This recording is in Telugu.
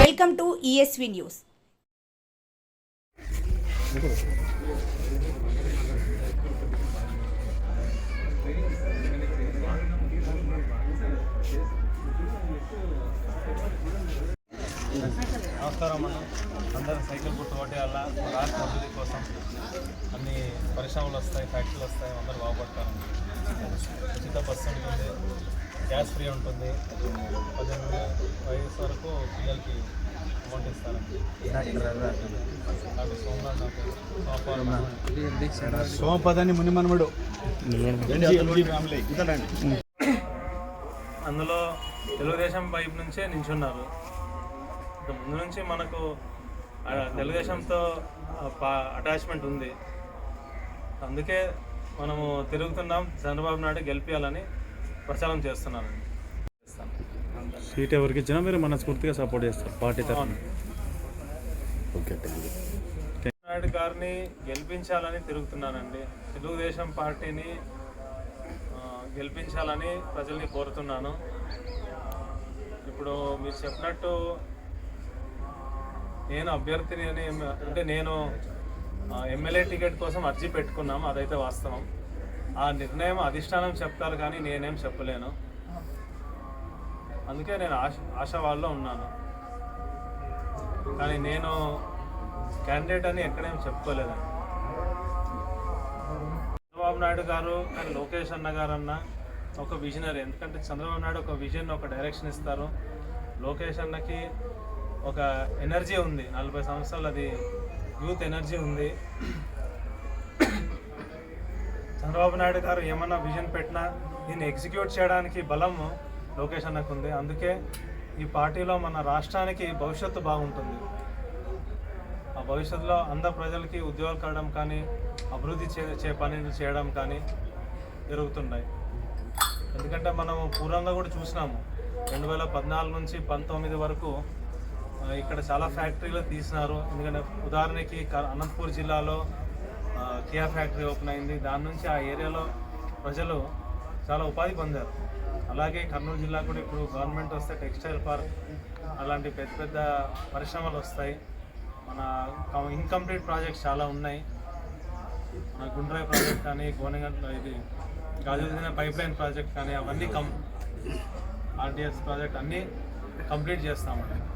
వెల్కమ్ టు ఈఎస్వి న్యూస్ నమస్కారం అన్న. అందరూ సైకిల్ గుర్తు కొట్టేయాల రాష్ట్ర అభివృద్ధి కోసం అన్ని పరిశ్రమలు వస్తాయి ఫ్యాక్టరీలు వస్తాయి అందరూ బాగుపడతారు. ఉచిత బస్సు ఉంటుంది గ్యాస్ ఫ్రీ ఉంటుంది. పద్దెనిమిది వయసు వరకు పిల్లలకి అమౌంట్ ఇస్తారండి సోమపదాన్ని మునిమనుమడు అందులో తెలుగుదేశం వైపు నుంచే నించున్నారు. నుంచి మనకు తెలుగుదేశంతో అటాచ్మెంట్ ఉంది. అందుకే మనము తిరుగుతున్నాం చంద్రబాబు నాయుడు గెలిపించాలని ప్రచారం చేస్తున్నానండి. చేస్తాను. సీట్ ఎవరికి ఇచ్చినా మీరు మనస్ఫూర్తిగా సపోర్ట్ చేస్తారు పార్టీ తరఫున. నాయుడు గారిని గెలిపించాలని తిరుగుతున్నానండి. తెలుగుదేశం పార్టీని గెలిపించాలని ప్రజల్ని కోరుతున్నాను. ఇప్పుడు మీరు చెప్పినట్టు నేను అభ్యర్థిని అని అంటే నేను ఎమ్మెల్యే టికెట్ కోసం అర్జీ పెట్టుకున్నాము. అదైతే వాస్తవం. ఆ నిర్ణయం అధిష్టానం చెప్తారు కానీ నేనేం చెప్పలేను. అందుకే నేను ఆశ ఆశావాల్లో ఉన్నాను. కానీ నేను క్యాండిడేట్ అని ఎక్కడేం చెప్పుకోలేదు. చంద్రబాబు నాయుడు గారు కానీ లోకేష్ అన్న గారు అన్న ఒక విజనరీ ఎందుకంటే చంద్రబాబు నాయుడు ఒక విజన్ ఒక డైరెక్షన్ ఇస్తారు. లోకేష్ అన్నకి ఒక ఎనర్జీ ఉంది. నలభై సంవత్సరాలు అది యూత్ ఎనర్జీ ఉంది. చంద్రబాబు నాయుడు గారు ఏమన్నా విజన్ పెట్టినా దీన్ని ఎగ్జిక్యూట్ చేయడానికి బలం లోకేష్ అన్నకు ఉంది. అందుకే ఈ పార్టీలో మన రాష్ట్రానికి భవిష్యత్తు బాగుంటుంది. ఆ భవిష్యత్తులో అందరు ప్రజలకి ఉద్యోగాలు కలడం కానీ అభివృద్ధి చే పనులు చేయడం కానీ జరుగుతున్నాయి. ఎందుకంటే మనము పూర్వంగా కూడా చూసినాము. రెండు వేల పద్నాలుగు నుంచి పంతొమ్మిది వరకు ఇక్కడ చాలా ఫ్యాక్టరీలు తీసినారు. ఎందుకంటే ఉదాహరణకి క- అనంతపూర్ జిల్లాలో కియా ఫ్యాక్టరీ ఓపెన్ అయింది. దాని నుంచి ఆ ఏరియాలో ప్రజలు చాలా ఉపాధి పొందారు. అలాగే కర్నూలు జిల్లా కూడా ఇప్పుడు గవర్నమెంట్ వస్తే టెక్స్టైల్ పార్క్ అలాంటి పెద్ద పెద్ద పరిశ్రమలు వస్తాయి. మన ఇన్కంప్లీట్ ప్రాజెక్ట్స్ చాలా ఉన్నాయి. మన గుండ్రాయి ప్రాజెక్ట్ కానీ గోనెగంట ఇది గాజుల పైప్ లైన్ ప్రాజెక్ట్ కానీ అవన్నీ కం ఆర్డిఎస్ ప్రాజెక్ట్ అన్నీ కంప్లీట్ చేస్తామండి.